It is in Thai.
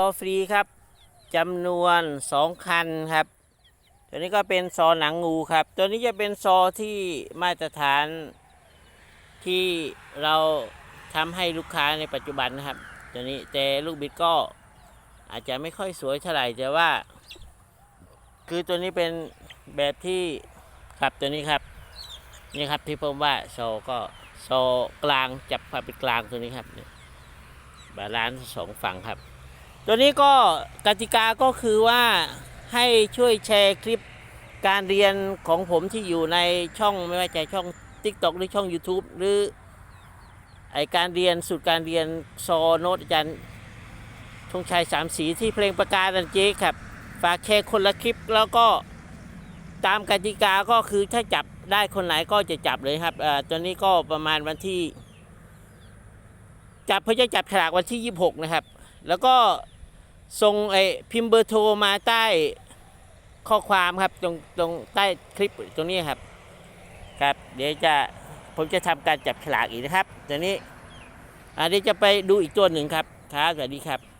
ซอฟรีครับจำนวนสองคันครับ ตัวนี้ก็เป็นซอหนังงูครับ ตัวนี้จะเป็นซอที่มาตรฐานที่เราทำให้ลูกค้าในปัจจุบันนะครับ ตัวนี้แต่ลูกบิดก็อาจจะไม่ค่อยสวยเท่าไหร่แต่ว่า คือตัวนี้เป็นแบบที่ครับตัวนี้ครับนี่ครับที่ผมว่าโซก็โซกลางจับพาเป็นกลางตัวนี้ครับบาลานซ์สองฝั่งครับ ตัวนี้ก็กติกาก็คือว่าให้ช่วยแชร์คลิปการเรียนของผมที่อยู่ในช่องไม่ว่าจะช่อง TikTok หรือช่อง YouTube หรือไอการเรียนสูตรการเรียนโซโนตอาจารย์ธงชัยสามสีที่เพลงประกาศดันเจครับ ฝากแชร์คนละคลิปแล้วก็ตามกติกาก็คือถ้าจับได้คนไหนก็จะจับเลยครับเอ่อตัวนี้ก็ประมาณวันที่ จับเพื่อจะจับฉลากวันที่ 26 นะครับ แล้วก็ ส่งไอ้พิมพ์เบอร์โทรมาใต้ข้อความครับตรงตรงใต้คลิปตรงนี้ครับ ครับ เดี๋ยวจะผมจะทำการจับฉลากอีกนะครับตัวนี้อันนี้จะไปดูอีกตัวหนึ่งครับครับสวัสดีครับ